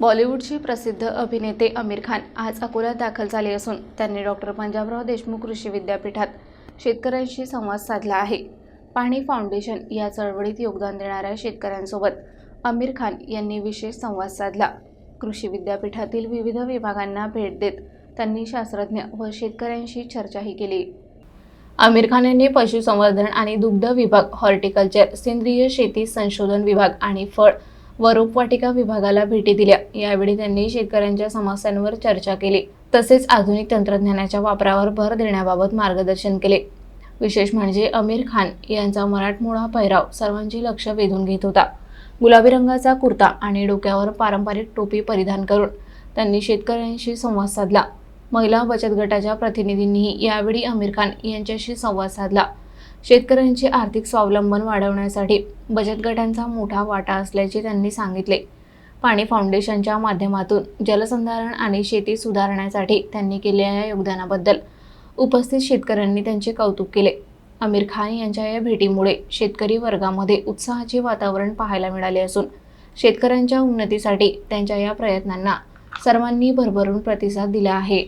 बॉलिवूडचे प्रसिद्ध अभिनेते आमिर खान आज अकोल्यात दाखल झाले असून त्यांनी डॉक्टर पंजाबराव देशमुख कृषी विद्यापीठात शेतकऱ्यांशी संवाद साधला आहे. पाणी फाउंडेशन या चळवळीत योगदान देणाऱ्या शेतकऱ्यांसोबत आमिर खान यांनी विशेष संवाद साधला. कृषी विद्यापीठातील विविध विभागांना भेट देत त्यांनी शास्त्रज्ञ व शेतकऱ्यांशी चर्चाही केली. आमिर खान यांनी पशुसंवर्धन आणि दुग्ध विभाग हॉर्टिकल्चर सेंद्रिय शेती संशोधन विभाग आणि फळ व रोपवाटिका विभागाला भेटी दिल्या. यावेळी त्यांनी शेतकऱ्यांच्या समस्यांवर चर्चा केली. तसेच आधुनिक तंत्रज्ञानाच्या वापरावर भर देण्याबाबत मार्गदर्शन केले. विशेष म्हणजे आमिर खान यांचा मराठमोळा पैराव सर्वांचे लक्ष वेधून घेत होता. गुलाबी रंगाचा कुर्ता आणि डोक्यावर पारंपरिक टोपी परिधान करून त्यांनी शेतकऱ्यांशी संवाद साधला. महिला बचत गटाच्या प्रतिनिधींनीही यावेळी आमिर खान यांच्याशी संवाद साधला. शेतकऱ्यांचे आर्थिक स्वावलंबन वाढवण्यासाठी बचत गटांचा मोठा वाटा असल्याचे त्यांनी सांगितले. पाणी फाउंडेशनच्या माध्यमातून जलसंधारण आणि शेती सुधारण्यासाठी त्यांनी केलेल्या योगदानाबद्दल उपस्थित शेतकऱ्यांनी त्यांचे कौतुक केले. आमिर खान यांच्या या भेटीमुळे शेतकरी वर्गामध्ये उत्साहाचे वातावरण पाहायला मिळाले असून शेतकऱ्यांच्या उन्नतीसाठी त्यांच्या या प्रयत्नांना सर्वांनी भरभरून प्रतिसाद दिला आहे.